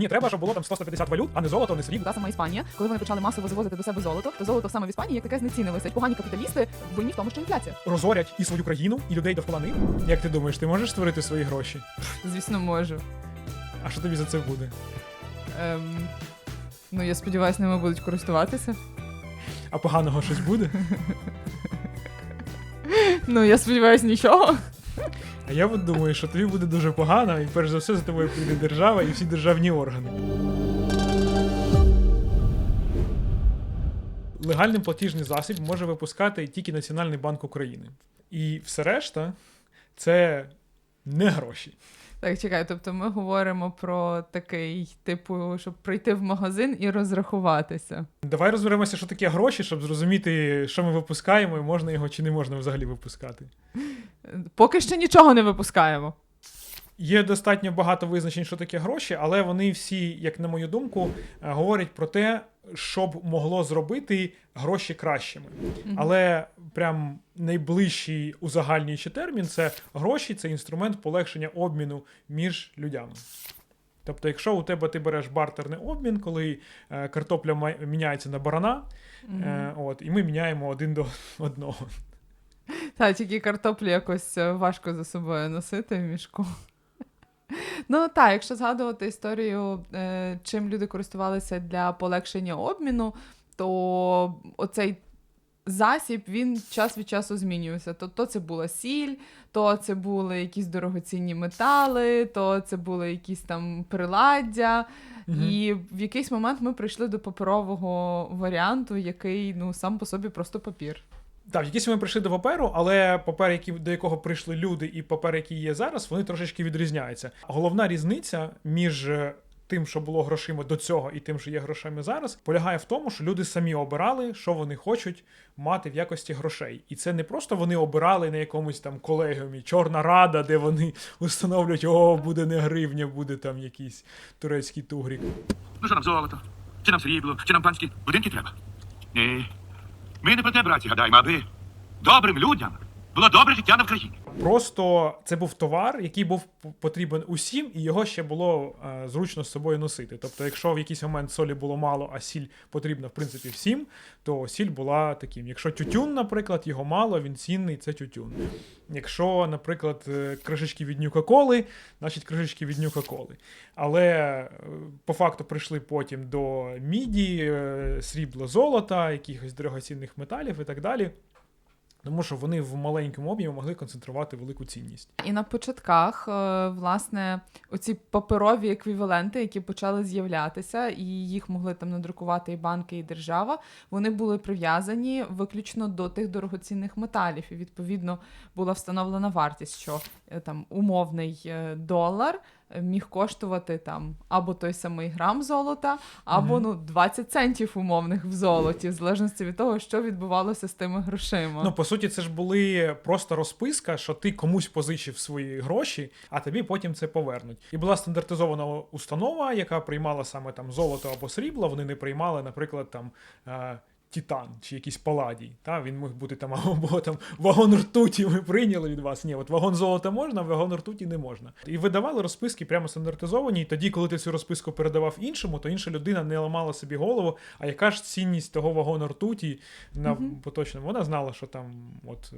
Ні, треба, щоб було там 150 валют, а не золото, не срібло. Та сама Іспанія, коли вони почали масово завозити до себе золото, то золото саме в Іспанії як таке знецінилося. Погані капіталісти винні в тому, що інфляція. Розорять і свою країну, і людей довкола них. Як ти думаєш, ти можеш створити свої гроші? Звісно, можу. А що тобі за це буде? Ем, ну я сподіваюся, ними будуть користуватися. А поганого щось буде? Ну я сподіваюся, нічого. А я от думаю, що тобі буде дуже погано, і перш за все за тобою прийде держава і всі державні органи. Легальний платіжний засіб може випускати тільки Національний банк України. І все решта це не гроші. Так, чекай, тобто ми говоримо про такий, типу, щоб прийти в магазин і розрахуватися. Давай розберемося, що таке гроші, щоб зрозуміти, що ми випускаємо, і можна його чи не можна взагалі випускати. Поки що нічого не випускаємо. Є достатньо багато визначень, що таке гроші, але вони всі, як на мою думку, е, говорять про те, що б могло зробити гроші кращими. Але прям найближчий узагальнюючий термін це гроші, це інструмент полегшення обміну між людьми. Тобто, якщо у тебе ти береш бартерний обмін, коли е, картопля міняється на барана, е, от, і ми міняємо один до одного. Та, тільки картоплю якось е, важко за собою носити в мішку. Ну так, якщо згадувати історію, е, чим люди користувалися для полегшення обміну, то оцей засіб він час від часу змінювався. То, то це була сіль, то це були якісь дорогоцінні метали, то це були якісь там приладдя. Мгм. І в якийсь момент ми прийшли до паперового варіанту, який ну сам по собі просто папір. Так, в якийсь ми прийшли до паперу, але папер, який, до якого прийшли люди, і папер, який є зараз, вони трошечки відрізняються. Головна різниця між е, тим, що було грошима до цього, і тим, що є грошима зараз, полягає в тому, що люди самі обирали, що вони хочуть мати в якості грошей. І це не просто вони обирали на якомусь там колегіумі, чорна рада, де вони установлюють, о, буде не гривня, буде там якийсь турецький тугрік. Ну що нам золото? Чи нам срібло, чи нам панські будинки треба? Ні. Ми не про те, браті, гадаємо, аби добрим людям було добре життя на Вкраїні. Просто це був товар, який був потрібен усім, і його ще було е, зручно з собою носити. Тобто, якщо в якийсь момент солі було мало, а сіль потрібна в принципі всім, то сіль була таким. Якщо тютюн, наприклад, його мало, він цінний, це тютюн. Якщо, наприклад, е, кришечки від Нюка-Коли, значить кришечки від Нюка-Коли. Але е, по факту прийшли потім до міді, е, срібла, золота, якихось дорогоцінних металів і так далі. Тому що вони в маленькому об'ємі могли концентрувати велику цінність. І на початках, е, власне, оці паперові еквіваленти, які почали з'являтися, і їх могли там надрукувати і банки, і держава, вони були прив'язані виключно до тих дорогоцінних металів. І відповідно була встановлена вартість, що е, там умовний е, долар міг коштувати там або той самий грам золота, або Мгм. ну 20 центів умовних в золоті, в залежності від того, що відбувалося з тими грошима. Ну, по суті, це ж були просто розписка, що ти комусь позичив свої гроші, а тобі потім це повернуть. І була стандартизована установа, яка приймала саме там золото або срібло. Вони не приймали, наприклад, там. Е, Титан чи якийсь паладій. Та? Він міг бути там або там вагон ртуті ми прийняли від вас. Ні, от вагон золота можна, а вагон ртуті не можна. І видавали розписки прямо стандартизовані. І тоді, коли ти цю розписку передавав іншому, то інша людина не ламала собі голову. А яка ж цінність того вагону ртуті на поточному? Вона знала, що там от. е,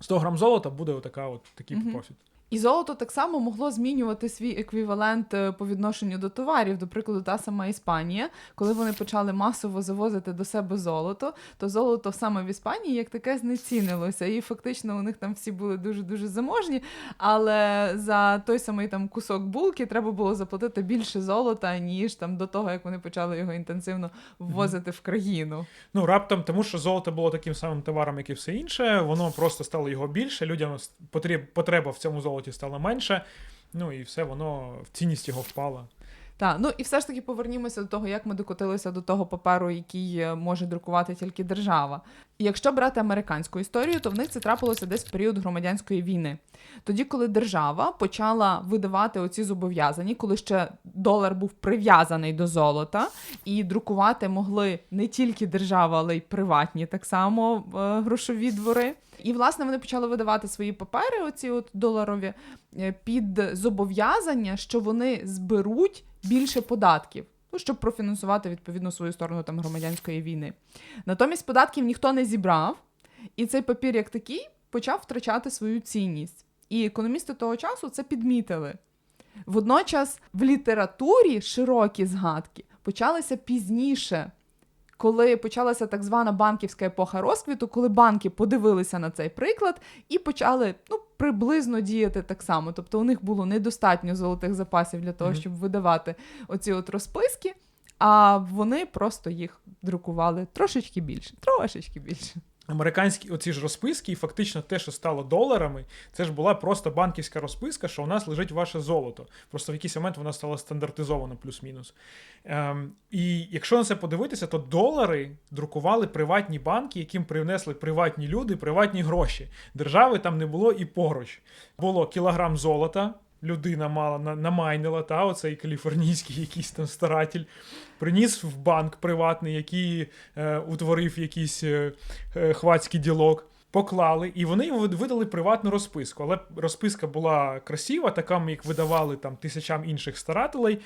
100 грам золота буде отака от такий Мгм. профіт. І золото так само могло змінювати свій еквівалент е, по відношенню до товарів. До прикладу, та сама Іспанія, коли вони почали масово завозити до себе золото, то золото саме в Іспанії як таке знецінилося. І фактично у них там всі були дуже дуже заможні. Але за той самий там кусок булки треба було заплатити більше золота, ніж там до того, як вони почали його інтенсивно ввозити в країну. Ну, раптом, тому що золото було таким самим товаром, як і все інше, воно просто стало його більше, людям потреб, потреба в цьому золоті стала менше. Ну і все, воно в цінність його впала. Так, ну і все ж таки повернімося до того, як ми докотилися до того паперу, який е, може друкувати тільки держава. І якщо брати американську історію, то в них це трапилося десь в період громадянської війни. Тоді, коли держава почала видавати оці зобов'язані, коли ще долар був прив'язаний до золота, і друкувати могли не тільки держава, але й приватні так само е, грошові двори. І власне вони почали видавати свої папери, оці от доларові, е, під зобов'язання, що вони зберуть більше податків. Ну, щоб профінансувати відповідно свою сторону там громадянської війни. Натомість податків ніхто не зібрав, і цей папір, як такий, почав втрачати свою цінність. І економісти того часу це підмітили. Водночас в літературі широкі згадки почалися пізніше, коли почалася так звана банківська епоха розквіту, коли банки подивилися на цей приклад і почали ну, приблизно діяти так само. Тобто у них було недостатньо золотих запасів для того, Мгм. щоб видавати оці от розписки, а вони просто їх друкували трошечки більше, трошечки більше. Американські оці ж розписки, і фактично те, що стало доларами, це ж була просто банківська розписка, що у нас лежить ваше золото. Просто в якийсь момент вона стала стандартизована плюс-мінус. Ем, і якщо на це подивитися, то долари друкували приватні банки, яким принесли приватні люди, приватні гроші. Держави там не було і поруч. Було кілограм золота. Людина мала намайнила, та оцей каліфорнійський якийсь там старатель, приніс в банк приватний, який е, утворив якийсь е, е, хвацький ділок. Поклали, і вони видали приватну розписку. Але розписка була красива, така, як видавали там тисячам інших старателей.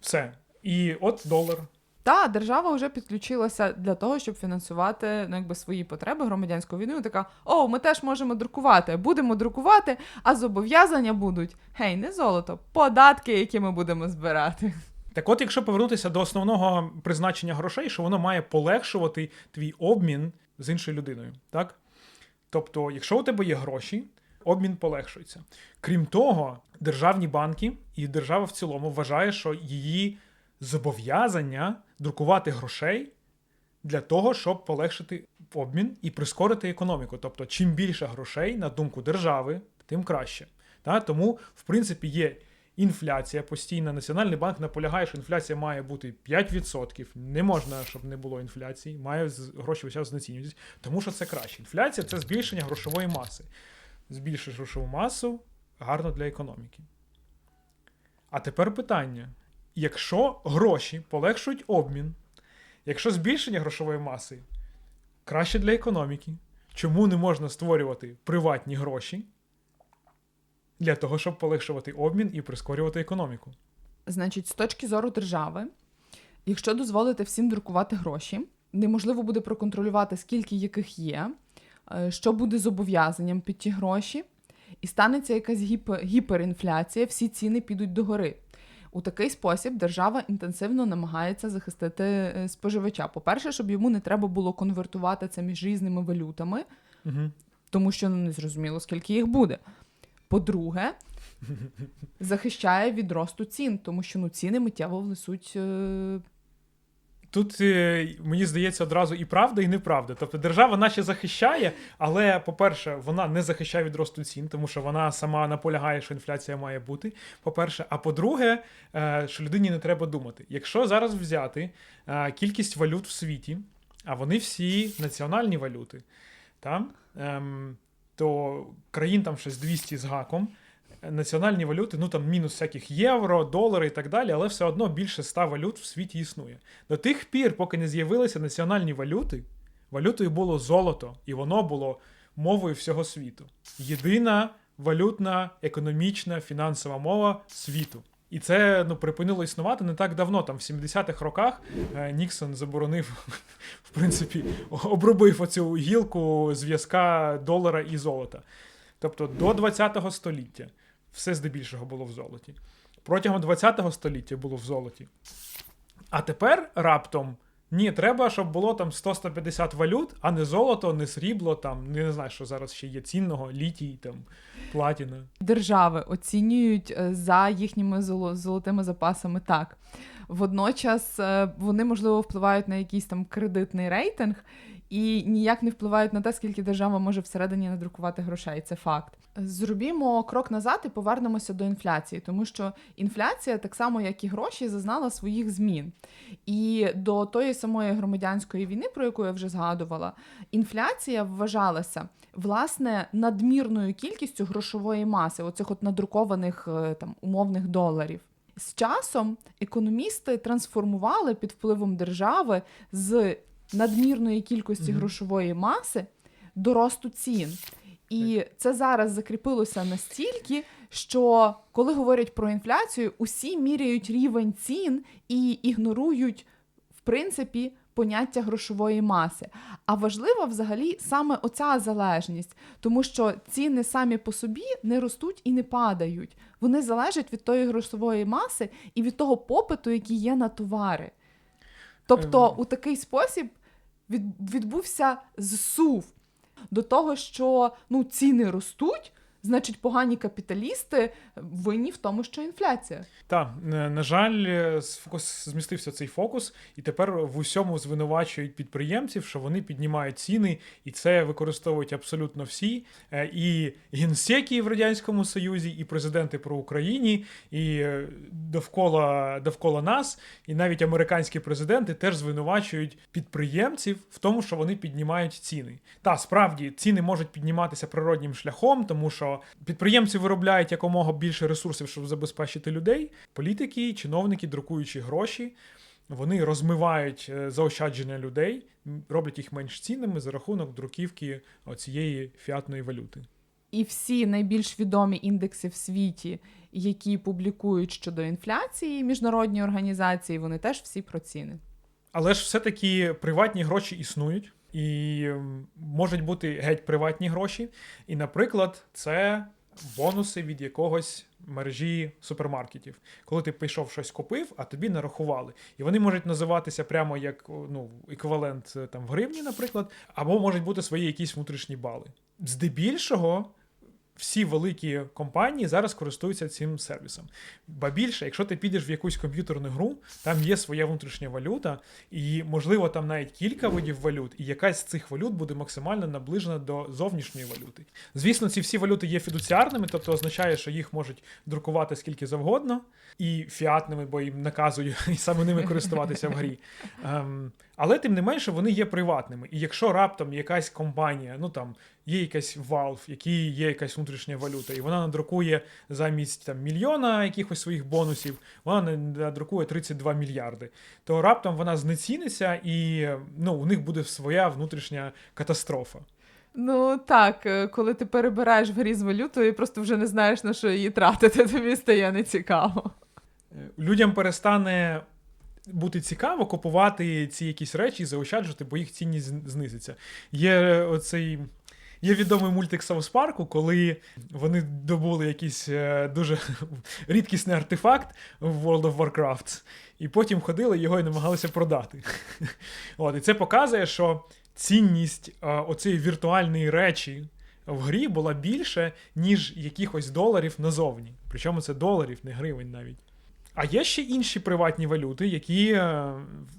Все. І от долар. Та держава вже підключилася для того, щоб фінансувати ну, якби свої потреби громадянською війною. Така: о, ми теж можемо друкувати, будемо друкувати, а зобов'язання будуть гей, не золото, податки, які ми будемо збирати. Так от, якщо повернутися до основного призначення грошей, що воно має полегшувати твій обмін з іншою людиною, так? Тобто, якщо у тебе є гроші, обмін полегшується. Крім того, державні банки і держава в цілому вважає, що її зобов'язання друкувати грошей для того, щоб полегшити обмін і прискорити економіку. Тобто, чим більше грошей, на думку держави, тим краще. Тому, в принципі, є інфляція постійна. Національний банк наполягає, що інфляція має бути 5%. Не можна, щоб не було інфляції, має гроші весь час знецінюватися, тому що це краще. Інфляція це збільшення грошової маси. Збільшиш грошову масу гарно для економіки. А тепер питання: якщо гроші полегшують обмін, якщо збільшення грошової маси краще для економіки, чому не можна створювати приватні гроші для того, щоб полегшувати обмін і прискорювати економіку? Значить, з точки зору держави, якщо дозволити всім друкувати гроші, неможливо буде проконтролювати, скільки яких є, е, що буде зобов'язанням під ті гроші, і станеться якась гіпер, гіперінфляція, всі ціни підуть догори. У такий спосіб держава інтенсивно намагається захистити е, споживача. По-перше, щоб йому не треба було конвертувати це між різними валютами, Угу. тому що ну, не зрозуміло, скільки їх буде. По-друге, захищає від росту цін, тому що ну, ціни миттєво внесуть. Тут е, мені здається одразу і правда, і неправда. Тобто держава наче захищає, але, по-перше, вона не захищає від росту цін, тому що вона сама наполягає, що інфляція має бути. По-перше, а по-друге, е, що людині не треба думати. Якщо зараз взяти е, кількість валют в світі, а вони всі національні валюти, та, ем, то країн там щось 200 з гаком. Національні валюти, ну там мінус всяких євро, долари і так далі, але все одно більше 100 валют в світі існує. До тих пір, поки не з'явилися національні валюти, валютою було золото, і воно було мовою всього світу. Єдина валютна, економічна, фінансова мова світу. І це ну, припинило існувати не так давно. Там в 70-х роках е, Ніксон заборонив, в принципі, обробив оцю гілку зв'язка долара і золота. Тобто до 20-го століття все здебільшого було в золоті. Протягом 20-го століття було в золоті. А тепер раптом ні, треба, щоб було там 100-150 валют, а не золото, не срібло, там, не знаю, що зараз ще є цінного, літій, там, платіна. Держави оцінюють е, за їхніми золотими запасами так. Водночас е, вони, можливо, впливають на якийсь там кредитний рейтинг і ніяк не впливають на те, скільки держава може всередині надрукувати грошей. Це факт. Зробімо крок назад і повернемося до інфляції, тому що інфляція, так само як і гроші, зазнала своїх змін. І до тої самої громадянської війни, про яку я вже згадувала, інфляція вважалася власне надмірною кількістю грошової маси, оцих от надрукованих е, там умовних доларів. З часом економісти трансформували під впливом держави з надмірної кількості грошової маси до росту цін. І це зараз закріпилося настільки, що коли говорять про інфляцію, усі міряють рівень цін і ігнорують, в принципі, поняття грошової маси. А важлива взагалі саме оця залежність, тому що ціни самі по собі не ростуть і не падають. Вони залежать від тої грошової маси і від того попиту, який є на товари. Тобто, Ем. у такий спосіб від, відбувся зсув до того, що ну, ціни ростуть, значить, погані капіталісти винні в тому, що інфляція. Та, е, на жаль, е, фокус змістився цей фокус, і тепер в усьому звинувачують підприємців, що вони піднімають ціни, і це використовують абсолютно всі. Е, І генсеки в Радянському Союзі, і президенти про Україні, і е, довкола, довкола нас, і навіть американські президенти теж звинувачують підприємців в тому, що вони піднімають ціни. Та справді ціни можуть підніматися природнім шляхом, тому що підприємці виробляють якомога більше ресурсів, щоб забезпечити людей. Політики, чиновники, друкуючи гроші, вони розмивають е, заощадження людей, роблять їх менш цінними за рахунок друківки цієї фіатної валюти. І всі найбільш відомі індекси в світі, які публікують щодо інфляції, міжнародні організації, вони теж всі про ціни. Але ж все-таки приватні гроші існують, і можуть бути геть приватні гроші. І, наприклад, це бонуси від якогось мережі супермаркетів. Коли ти пішов щось купив, а тобі нарахували. І вони можуть називатися прямо як ну, еквівалент е, там, в гривні, наприклад, або можуть бути свої якісь внутрішні бали. Здебільшого. Всі великі компанії зараз користуються цим сервісом. Ба більше, якщо ти підеш в якусь комп'ютерну гру, там є своя внутрішня валюта, і можливо там навіть кілька видів валют, і якась з цих валют буде максимально наближена до зовнішньої валюти. Звісно, ці всі валюти є фідуціарними, тобто означає, що їх можуть друкувати скільки завгодно, і фіатними, бо їм наказують і саме ними користуватися в грі. Але тим не менше вони є приватними. І якщо раптом якась компанія, ну там є якась Valve, який є якась внутрішня валюта, і вона надрукує замість там мільйона якихось своїх бонусів, вона надрукує 32 мільярди, то раптом вона знеціниться, і ну, у них буде своя внутрішня катастрофа. Ну так, е, коли ти перебираєш в грі з валютою і просто вже не знаєш на що її тратити, тобі стає нецікаво. Е, Людям перестане. Бути цікаво купувати ці якісь речі і заощаджувати, бо їх цінність знизиться. Є оцей. Є відомий мультик Саус Парку, коли вони добули якийсь е, дуже рідкісний артефакт в World of Warcraft, і потім ходили його і намагалися продати. От, і це показує, що цінність е, оцієї віртуальної речі в грі була більше, ніж якихось доларів назовні. Причому це доларів, не гривень навіть. А є ще інші приватні валюти, які е,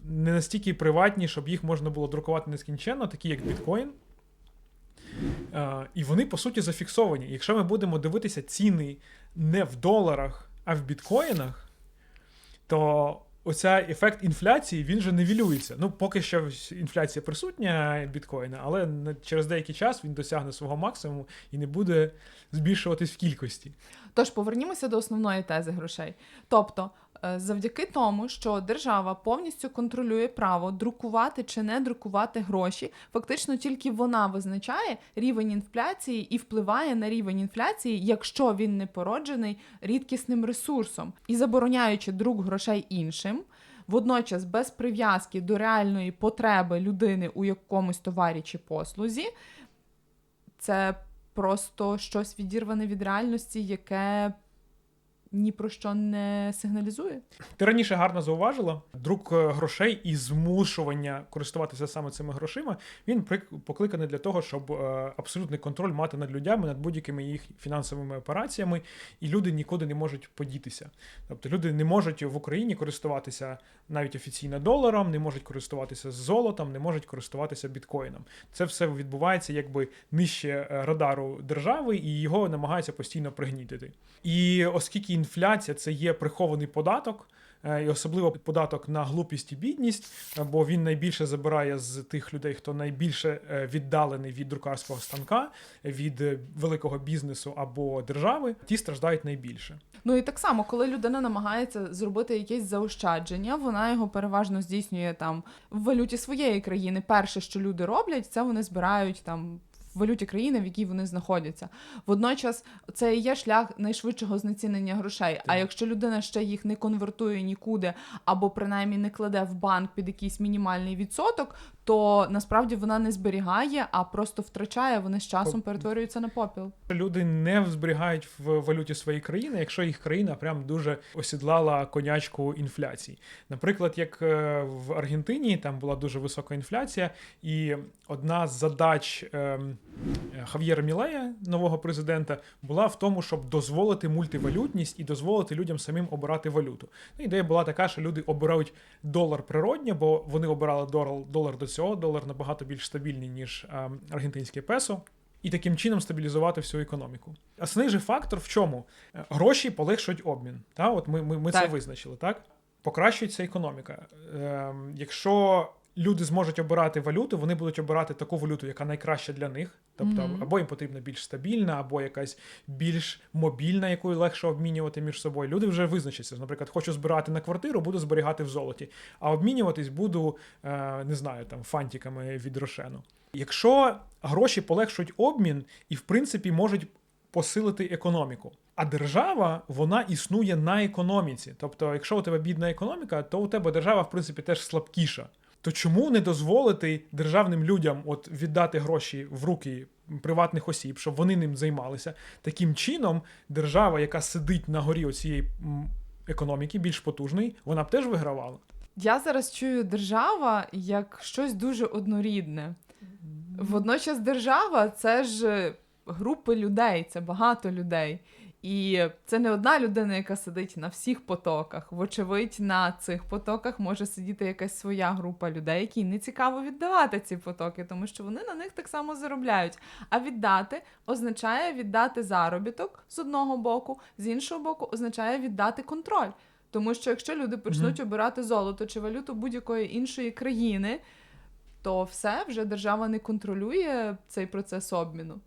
не настільки приватні, щоб їх можна було друкувати нескінченно, такі як біткоін. Е, І вони, по суті, зафіксовані. Якщо ми будемо дивитися ціни не в доларах, а в біткоїнах, то оця ефект інфляції він же нівелюється. Ну, поки що інфляція присутня біткоїна, але через деякий час він досягне свого максимуму і не буде збільшуватись в кількості. Тож повернімося до основної тези грошей. Тобто, е, завдяки тому, що держава повністю контролює право друкувати чи не друкувати гроші, фактично тільки вона визначає рівень інфляції і впливає на рівень інфляції, якщо він не породжений рідкісним ресурсом, і забороняючи друк грошей іншим. Водночас без прив'язки до реальної потреби людини у якомусь товарі чи послузі, це просто щось відірване від реальності, яке ні про що не сигналізує. Ти раніше гарно зауважила, друк е, грошей і змушування користуватися саме цими грошима, він покликаний для того, щоб е, абсолютний контроль мати над людьми, над будь-якими їх фінансовими операціями, і люди нікуди не можуть подітися. Тобто люди не можуть в Україні користуватися навіть офіційно доларом, не можуть користуватися золотом, не можуть користуватися біткоїном. Це все відбувається якби нижче е, радару держави, і його намагаються постійно пригнітити. І оскільки інфляція це є прихований податок. е, І особливо податок на глупість і бідність, е, бо він найбільше забирає з тих людей, хто найбільше е, віддалений від друкарського станка, від великого бізнесу або держави, ті страждають найбільше. Ну і так само, коли людина намагається зробити якесь заощадження, вона його переважно здійснює там в валюті своєї країни. Перше, що люди роблять, це вони збирають там валюті країни, в якій вони знаходяться. Водночас, це і є шлях найшвидшого знецінення грошей. А якщо людина ще їх не конвертує нікуди, або принаймні не кладе в банк під якийсь мінімальний відсоток, то насправді вона не зберігає, а просто втрачає. Вони з часом перетворюються на попіл. Люди не зберігають в валюті своєї країни, якщо їх країна прям дуже осідлала конячку інфляції. Наприклад, як е, в Аргентині там була дуже висока інфляція, і одна з задач ем, Хав'єра Мілея, нового президента, була в тому, щоб дозволити мультивалютність і дозволити людям самим обирати валюту. Ну, ідея була така, що люди обирають долар природньо, бо вони обирали долар до цього. Долар набагато більш стабільний, ніж ем, аргентинське песо. І таким чином стабілізувати всю економіку. Основний же фактор в чому? Е, Гроші полегшують обмін. Та? От ми, ми, ми це визначили, так? Покращується економіка. Е, якщо люди зможуть обирати валюту, вони будуть обирати таку валюту, яка найкраща для них. Тобто, Мгм. або їм потрібна більш стабільна, або якась більш мобільна, якою легше обмінювати між собою. Люди вже визначаться. Наприклад, хочу збирати на квартиру, буду зберігати в золоті, а обмінюватись буду, е, не знаю, там фантиками від рошену. Якщо гроші полегшують обмін і, в принципі, можуть посилити економіку. А держава вона існує на економіці. Тобто, якщо у тебе бідна економіка, то у тебе держава, в принципі, теж слабкіша. То чому не дозволити державним людям от віддати гроші в руки приватних осіб, щоб вони ним займалися? Таким чином, держава, яка сидить на горі цієї економіки, більш потужної, вона б теж вигравала. Я зараз чую держава як щось дуже однорідне. Водночас держава це ж групи людей, це багато людей. І це не одна людина, яка сидить на всіх потоках. Вочевидь, на цих потоках може сидіти якась своя група людей, якій не цікаво віддавати ці потоки, тому що вони на них так само заробляють. А віддати означає віддати заробіток з одного боку, з іншого боку, означає віддати контроль. Тому що якщо люди почнуть обирати золото чи валюту будь-якої іншої країни, то все вже держава не контролює цей процес обміну.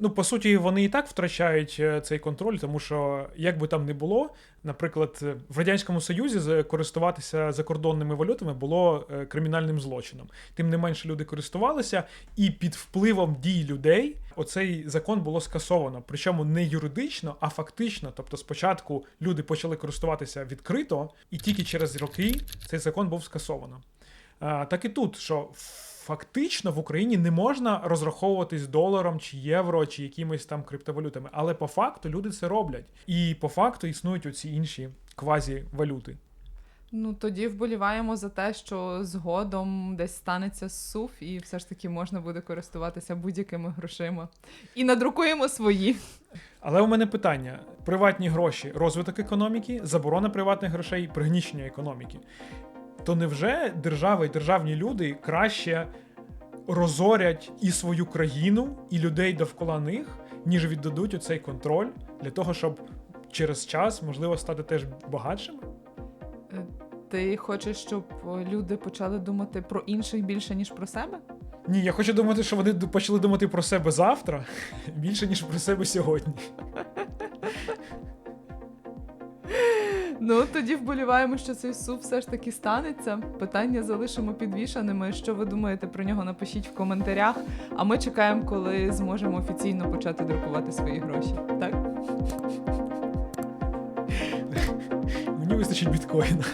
Ну, по суті, вони і так втрачають е, цей контроль, тому що як би там не було, наприклад, е, в радянському союзі користуватися закордонними валютами було е, кримінальним злочином. Тим не менше люди користувалися, і під впливом дій людей оцей закон було скасовано. Причому не юридично, а фактично. Тобто, спочатку люди почали користуватися відкрито, і тільки через роки цей закон був скасовано. Так і тут, що фактично в Україні не можна розраховуватись доларом чи євро, чи якимись там криптовалютами. Але по факту люди це роблять. І по факту існують оці інші квазівалюти. Ну тоді вболіваємо за те, що згодом десь станеться СУФ, і все ж таки можна буде користуватися будь-якими грошима. І надрукуємо свої. Але у мене питання: приватні гроші, розвиток економіки, заборона приватних грошей, пригнічення економіки. То невже держава і державні люди краще розорять і свою країну, і людей довкола них, ніж віддадуть оцей контроль для того, щоб через час можливо стати теж багатшими? Е, Ти хочеш, щоб люди почали думати про інших більше, ніж про себе? Ні, я хочу думати, що вони почали думати про себе завтра більше, ніж про себе сьогодні. Ну тоді вболіваємо, що цей суп все ж таки станеться. Питання залишимо підвішаними. Що ви думаєте про нього? Напишіть в коментарях. А ми чекаємо, коли зможемо офіційно почати друкувати свої гроші. Так? Мені вистачить біткоїна.